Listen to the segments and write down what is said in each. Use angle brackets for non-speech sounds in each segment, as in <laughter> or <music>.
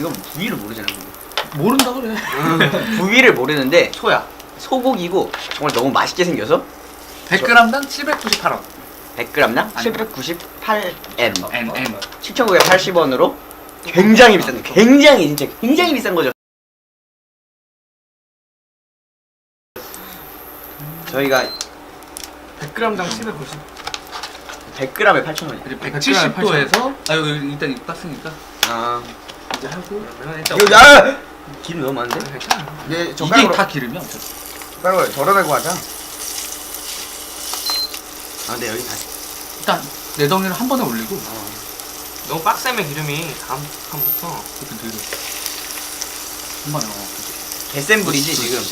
이건 부위를 모르잖아. 근데. 모른다 그래. 부위를 모르는데 소야. 소고기고 정말 너무 맛있게 생겨서 100g당 798원. 100g당 아니. 798M. M M. 7,980원으로 굉장히 비싼 굉장히 진짜 굉장히 비싼 거죠. 저희가 100g당 790. 100g에 8,000원이에요. 그리고 170도에서 아 여기 일단 이거 땄으니까 아, 이제 하고 이거 나 기름 너무 많은데? 괜찮아. 네, 이게 젓가락으로 다 기름이야. 젓가락으로 덜어내고 하자. 아, 근데 여기 다. 일단 내 덩이를 한 번에 올리고 어. 너무 빡세면 기름이 다음 판부터 이렇게 들여. 한 번에 어. 개센 불이지 지금.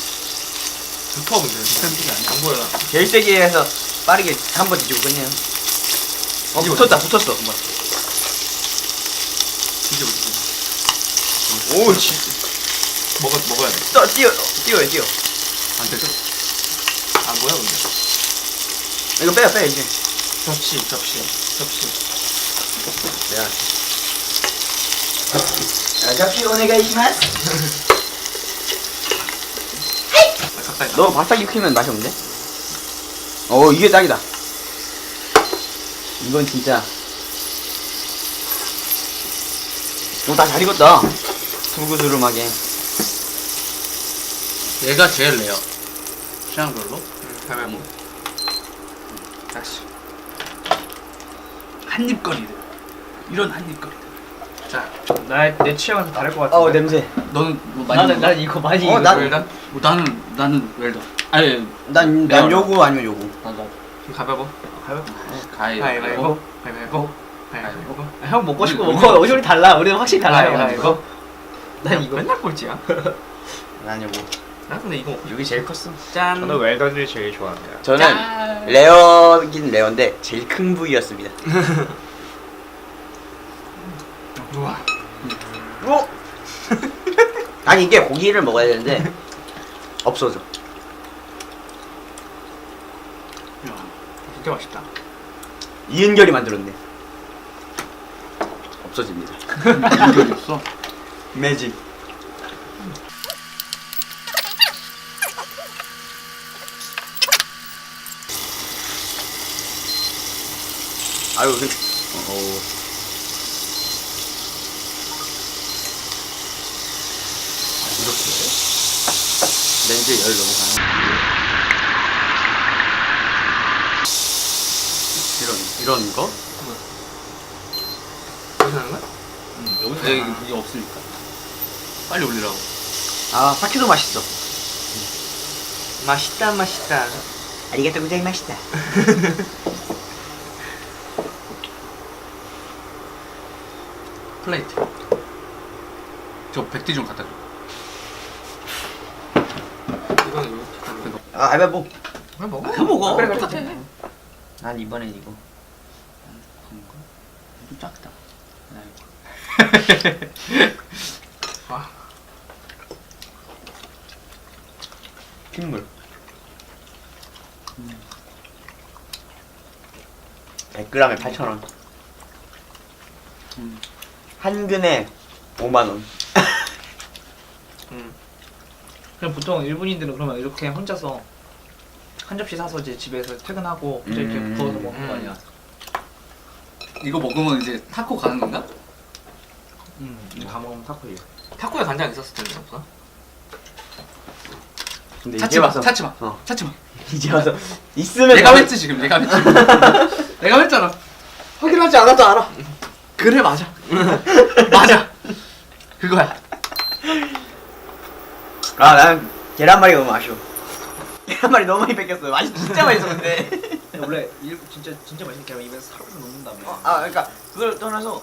붙어 근데. 비싼 불이 아니야. 안 보여. 제일 세게 해서 빠르게 한 번 뒤지고 끝내요. 어, 붙었다, 붙었어. 뒤집어 뒤집어. 오, 씨. 먹어 먹어야 돼. 떠, 뛰어, 뛰어요, 뛰어. 안 되죠? 안 보여 근데. 이거 빼요, 빼요, 이제. 접시 접시 접시. 내가. 아, 잡시 오네가이시마스. 아, 가까이. 가. 너무 바싹 익히면 맛이 없는데? 어, 이게 딱이다. 이건 진짜. 오, 다 잘 익었다. 두루두루하게. 얘가 제일 레어. 취향별로. 응, 가면 다시. 한입거리들. 이런 한입거리들. 자, 나내 취향은 좀 다를 것 같은데. 어, 냄새. 너는 뭐 많이 나는 먹어? 난 이거 많이. 어, 이거 난- 일단 뭐 나는 나는 웰더. 아니, 난, 매워. 난 요거 아니면 요거. 나도 좀 가봐봐. 가봐봐. 가위. 가위바위보. 가위바위보. 가위바위보. 형 먹고 싶고 먹어. 우리 달라. 우리는 확실히 가위바위보. 난 이거 맨날 꼴찌야. <laughs> 난 요거. 난 근데 이거 여기 제일 컸어. 짠. 저는 웰던을 제일 좋아합니다. 저는 짠. 레어긴 레어인데 제일 큰 부위였습니다. <laughs> 우와. 어? 아니 이게 고기를 먹어야 되는데 없어져. 야, 진짜 맛있다. 이은결이 만들었네. 없어집니다. 이거 없어. 매직. 아유, 그, 어, 어. 아, 이렇게 렌즈 열 너무 강해. 이런 이런 거? 어디서 하는 거야? 응, 여기서 여기 이게 없으니까. 빨리 올리라고. 아, 사키도 맛있어. 맛있다 맛있다. 아리가또 고자이 맛있다. <laughs> 플레이트. 저 백디 좀 갖다 줘. 이거는 이렇게 하는 거. 아, 알바보. 왜 먹어? 그거 먹어. 그래, 그래. 난 이번엔 이거. 좀 작다. 와. <laughs> 핏물. 100g에 8,000원. 음. 한 근에 5만원. 응. <laughs> 그냥 보통 일본인들은 그러면 이렇게 혼자서 한 접시 사서 이제 집에서 퇴근하고 혼자 이렇게 음. 부어서 먹는 거 음. 아니야? 이거 먹으면 이제 타코 가는 건가? 음, 다 먹으면 타코예요. 타코에 간장 있었을 텐데 없어? 근데 찾지 이제 마, 와서. 찾지 마, 어. 찾지 마. <laughs> 이제 와서. 있으면. 내가 했지 지금, 내가 했지. <laughs> 내가 했잖아. 확인하지 않아도 알아. 그래 맞아. <laughs> 맞아. 그거야. 아, 난 계란말이가 너무 아쉬워. 계란말이 너무 많이 뺏겼어요. 맛이 진짜 맛있어, 근데. 원래 일 진짜 진짜 맛있는 게 입에서 사르르 녹는다며. 아, 그러니까 그걸 떠나서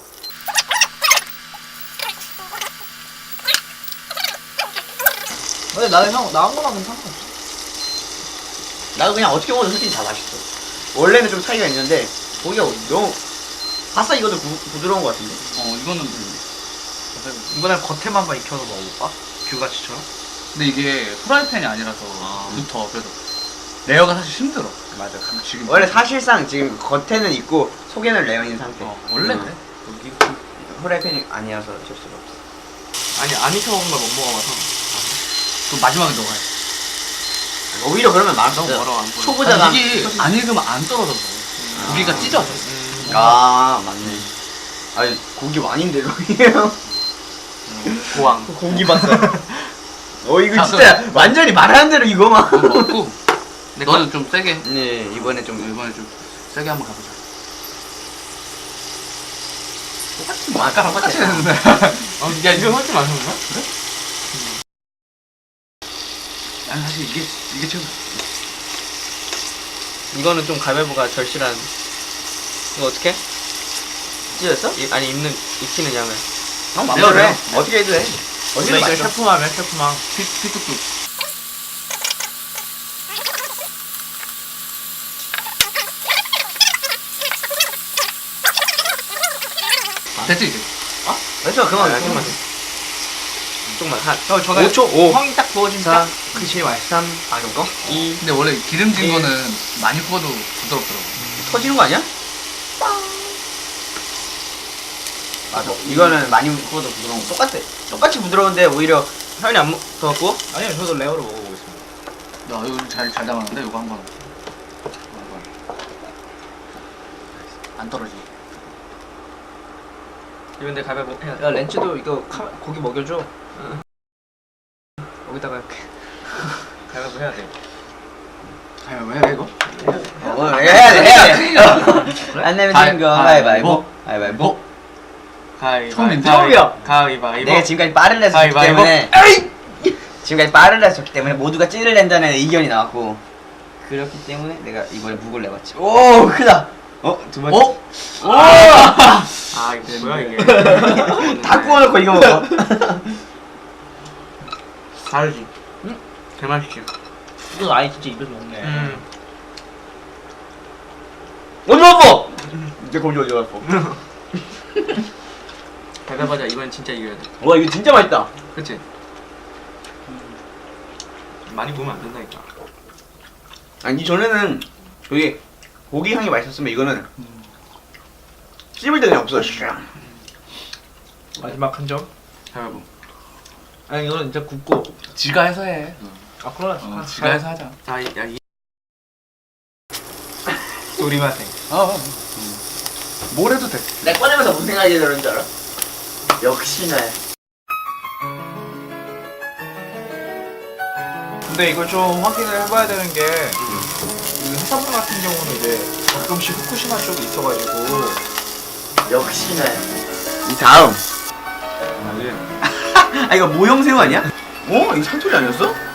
근데 나는 형 나한 거랑은 상관없어. 나도 그냥 어떻게 먹어도 솔직히 다 맛있어. 원래는 좀 차이가 있는데 고기가 너무 바싹 익어도 부, 부드러운 것 같은데. 어 이거는 이번엔 겉에만만 익혀서 먹어볼까? 귤같이처럼? 근데 이게 프라이팬이 아니라서 아. 붙어. 그래서 레어가 사실 힘들어. 맞아. 지금 원래 사실상 지금 겉에는 있고 속에는 레어인 상태. 어, 원래 음. 그래. 후라이팬이 아니어서 어쩔 수가 없어. 아니 안 익혀 먹은 걸 못 먹어봐서 그 마지막에 넣어야 돼. 오히려 그러면 너무 맛없어. 멀어 안 보여 초보자가 이게 안 익으면 안 떨어져서. 고기가 찢어져. 음, 아 맞네. 아니 고기 왕인데 거기에요. 고왕 <laughs> 고기 봤어. 어 이거 자, 진짜 완전히 말하는 대로 이거만. 그거 먹고 내 너는 좀 세게. 네 이번에 좀 이번에 좀 세게 한번 가보자. 똑같이 뭐 아까랑 똑같이. 했는데. 어, 야 이거 훨씬 맛있는데? 아니 사실 이게 이게 최고. 이거는 좀 가위바위보가 절실한 이거 어떻게? 찢었어? 이- 아니 입는 익히는 양을 형 내가. 그래. 어떻게 해도 돼. 어디서 이거 맛있어. 셰프맘이야 셰프맘 피 피뚝뚝. 됐지 이제. 됐어 그만 아, 그만. 조금만 한 어, 저는 5초 5 형이 딱 부어진 사, 딱그 제일 맛있어 3 아, 정도? 2 근데 원래 기름진 예. 거는 많이 구워도 부드럽더라고. 터지는 거 아니야? 맞아. 이거는 많이 구워도 부드러운 거. 똑같아. 똑같이 부드러운데 오히려 사연이 안 먹, 더 구워? 아니요 저도 레어로 먹어보겠습니다 나 이거 잘 잘 담았는데 이거 한번. 안 떨어지. 이거 근데 가위바위보 해야 야 렌치도 이거 카, 고기 먹여줘 여기다가 이렇게 <laughs> 가위바위보 해야 돼 아야 왜 이거? 어, 해야 돼, 해야 돼. 안 내면 되는 거. 가위바위보. 가위바위보. 가위바위보. 가위바위보? 처음이야. 가위바위보 내가 지금까지 빠를 내서 졌기 가위바위보. 때문에. 지금까지 빠를 내서 졌기 때문에 모두가 찌를 낸다는 의견이 나왔고. 그렇기 때문에 내가 이번에 묵을 내봤지. 오, 크다. 어, 두 번째. 어? <laughs> 아 이게 뭐야 이게 다 구워놓고 이거 먹어. <laughs> 다르지 응? 개맛있지 이거 아예 진짜 입에서 먹네 음 어디 갔어? 이제 거기 어디 갔어? <laughs> 가위바위보자 이번엔 진짜 이겨야 돼 와, 이거 진짜 맛있다. 그치? 많이 보면 안 된다니까 아니 전에는 여기 고기 향이 맛있었으면 이거는 씹을 때 그냥 없어. 샤. 마지막 한점 가위바위보 아니 이거는 진짜 굽고 지가 해서 해. 아 그러나 어, 지가 해서 하자. 아, 이- 야, 이 우리 맛에 어. 뭘 해도 돼. 내 꺼내면서 무슨 생각이 들었는 줄 알아? 역시나. 근데 이걸 좀 확인을 해봐야 되는 게, 이 회사분 같은 경우는 이제 가끔씩 후쿠시마 쪽이 있어가지고, 역시나. 이 다음. 아 이거 모형새우 아니야? 어? 이거 산소리 아니었어?